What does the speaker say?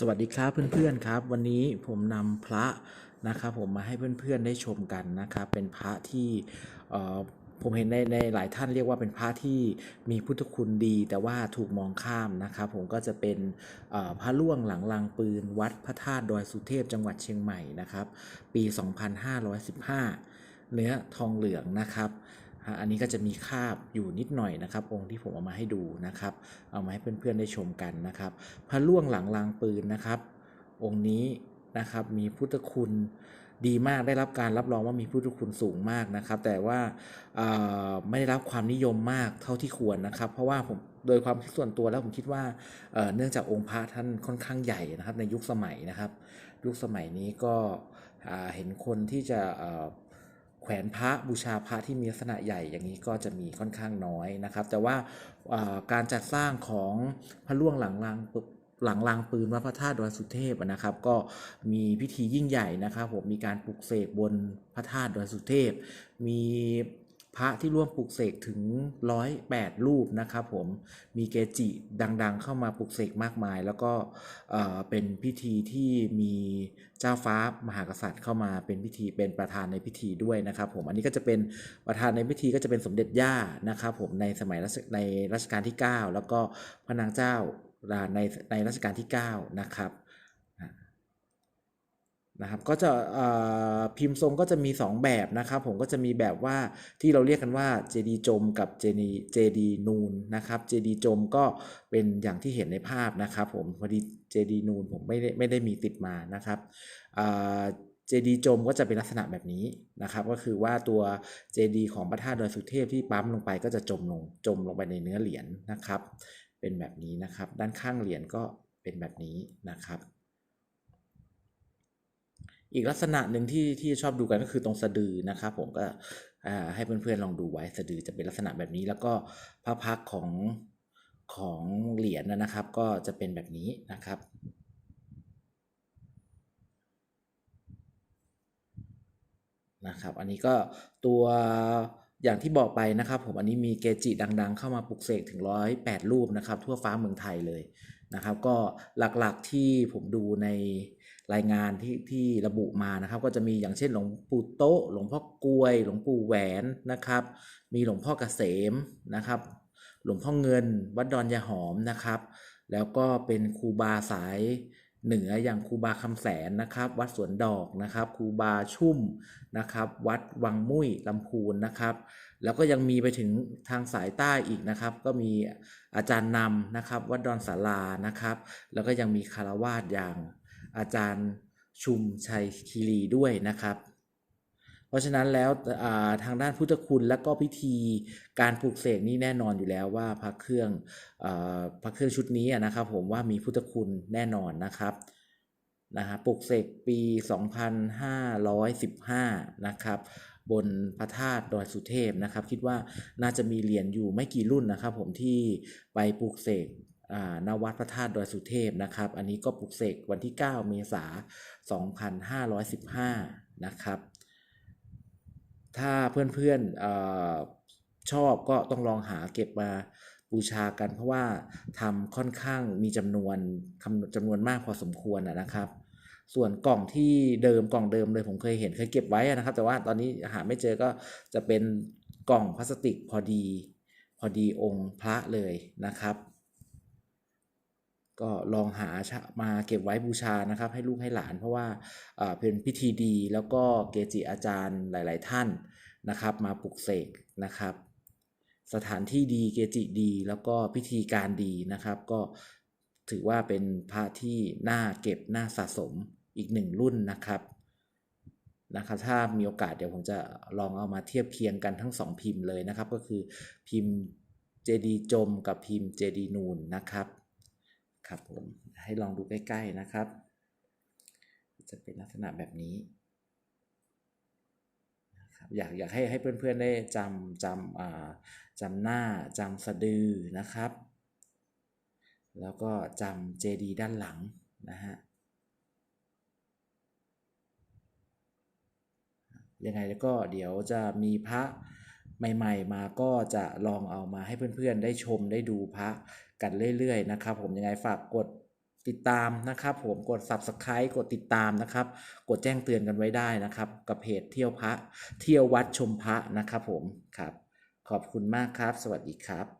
สวัสดีครับเพื่อนๆครับ วันนี้ผมนำพระนะครับผมมาให้เพื่อนๆได้ชมกันนะครับเป็นพระที่ผมเห็นในในหลายท่านเรียกว่าเป็นพระที่มีพุทธคุณดี แต่ว่าถูกมองข้ามนะครับผมก็จะเป็นพระล่วงหลังลางปืน วัดพระธาตุดอยสุเทพจังหวัดเชียงใหม่นะครับ ปี 2515 เนื้อทองเหลืองนะครับ อันนี้ก็จะมีคาบอยู่นิดหน่อยนะครับ องค์ที่ผมเอามาให้ดูนะครับ เอามาให้เพื่อนๆได้ชมกันนะครับ พระล่วงหลังลางปืนนะครับ องค์นี้นะครับมีพุทธคุณดีมากได้รับการรับรองว่ามีพุทธคุณสูงมากนะครับ แต่ว่าไม่ได้รับความนิยมมากเท่าที่ควรนะครับ เพราะว่าผมโดยความคิดส่วนตัวแล้วผมคิดว่าเอ่อเนื่องจากองค์พระท่านค่อนข้างใหญ่นะครับ ในยุคสมัยนะครับ ยุคสมัยนี้ก็เห็นคนที่จะ แขวนพระบูชาพระที่มีลักษณะใหญ่อย่างนี้ก็จะมีค่อนข้างน้อยนะครับ แต่ว่าการจัดสร้างของพระล่วงหลังรางหลังรางปืนวัดพระธาตุดอยสุเทพนะครับ ก็มีพิธียิ่งใหญ่นะครับผมมีการปลุกเสกบนพระธาตุดอยสุเทพ มี พระที่ร่วมปลุกเสกถึง 108 รูปนะครับผมมีเกจิดังๆ เข้ามาปลุกเสกมากมาย แล้วก็เป็นพิธีที่มีเจ้าฟ้ามหากษัตริย์เข้ามาเป็นพิธีเป็นประธานในพิธีด้วยนะครับผมอันนี้ก็จะเป็นประธานในพิธีก็จะเป็นสมเด็จย่านะครับผมในสมัยรัชในรัชกาลที่ 9 แล้วก็พระนางเจ้าในในรัชกาลที่ 9 นะครับ นะครับก็จะพิมพ์ทรงก็จะมี 2 แบบนะครับผมก็จะมีแบบว่าที่เราเรียกกันว่าเจดีจมกับเจดีเจดีนูนนะครับเจดีจมก็เป็นอย่างที่เห็นในภาพนะครับผมพอดีเจดีนูนผมไม่ได้ไม่ได้มีติดมานะครับเจดีจมก็จะเป็นลักษณะแบบนี้นะครับ ก็คือว่าตัวเจดีของพระธาตุดอยสุเทพที่ปั๊มลงไปก็จะจมลงจมลงไปในเนื้อเหรียญนะครับ เป็นแบบนี้นะครับ ด้านข้างเหรียญก็เป็นแบบนี้นะครับ อีกลักษณะหนึ่งที่ที่ชอบดูกันก็คือตรงสะดือนะครับผมก็ให้เพื่อนๆลองดูไว้สะดือจะเป็นลักษณะแบบนี้ แล้วก็พระพักของของเหรียญนนะครับ ก็จะเป็นแบบนี้นะครับนะครับ อันนี้ก็ตัวอย่างที่บอกไปนะครับ ผมอันนี้มีเกจิดัง ๆ เข้ามาปลุกเสกถึงร้อยแปดรูปนะครับ ทั่วฟ้าเมืองไทยเลยนะครับ ก็หลักๆที่ผมดูใน รายงานที่ที่ระบุมานะครับ ก็จะมีอย่างเช่นหลวงปู่โต๊ะหลวงพ่อกลวย หลวงปู่แหวนนะครับ มีหลวงพ่อเกษมนะครับ หลวงพ่อเงิน วัดดอนยาหอมนะครับ แล้วก็เป็นครูบาสายเหนืออย่างครูบาคำแสนนะครับ วัดสวนดอกนะครับครูบาชุ่มนะครับ วัดวังมุ้ยลำพูนนะครับ แล้วก็ยังมีไปถึงทางสายใต้อีกนะครับ ก็มีอาจารย์นำนะครับ วัดดอนสารานะครับ แล้วก็ยังมีคารวาสอย่าง อาจารย์ชุมชัยคีรีด้วยนะครับ เพราะฉะนั้นแล้วาทางด้านพุทธคุณและก็พิธีการปลูกเสกนี่แน่นอนอยู่แล้วว่าพระเครื่องอพระเครื่องชุดนี้นะครับ ผมว่ามีพุทธคุณแน่นอนนะครับนะฮะปลูกเสกปี 2515 นะครับ บนพระธาตุดอยสุเทพนะครับ คิดว่าน่าจะมีเหรียญอยู่ไม่กี่รุ่นนะครับ ผมที่ไปปลูกเสก นวัดพระธาตุดอยสุเทพนะครับ อันนี้ก็ปลูกเสกวันที่ 9 เมษายน 2515 นะครับ ถ้าเพื่อนๆออชอบก็ต้องลองหาเก็บมาบูชากันเพราะว่าทำค่อนข้างมีจำนวนคำจำนวนมากพอสมควรนะนะครับ ส่วนกล่องที่เดิมกล่องเดิมเลยผมเคยเห็นเคยเก็บไว้นะครับ แต่ว่าตอนนี้หาไม่เจอก็จะเป็นกล่องพลาสติกพอดี พอดีองค์พระเลยนะครับ ก็ลองหามาเก็บไว้บูชานะครับ ให้ลูกให้หลานเพราะว่าเป็นพิธีดีแล้วก็เกจิอาจารย์หลาย ๆ ท่านนะครับ มาปลุกเสกนะครับ สถานที่ดีเกจิดี แล้วก็พิธีการดีนะครับ ก็ถือว่าเป็นพระที่น่าเก็บน่าสะสมอีกหนึ่งรุ่นนะครับนะครับถ้ามีโอกาสเดี๋ยวผมจะลองเอามาเทียบเคียงกันทั้งสองพิมพ์เลยนะครับ ก็คือพิมพ์เจดีจมกับพิมพ์เจดีนูนนะครับ ครับผมให้ลองดูใกล้ ๆนะครับ จะเป็นลักษณะแบบนี้นะครับอยากอยากให้ให้เพื่อนๆได้จำจำอ่าจำหน้าจำสะดือนะครับ แล้วก็จำเจดีด้านหลังนะฮะยังไงแล้วก็เดี๋ยวจะมีพระ ใหม่ๆ มาก็จะลองเอามาให้เพื่อนๆ ได้ชมได้ดูพระกันเรื่อยๆนะครับ ผมยังไงฝากกดติดตามนะครับ ผมกด subscribe กดติดตามนะครับ กดแจ้งเตือนกันไว้ได้นะครับ กับเพจเที่ยวพระเที่ยววัดชมพระนะครับ ผมครับ ขอบคุณมากครับ สวัสดีครับ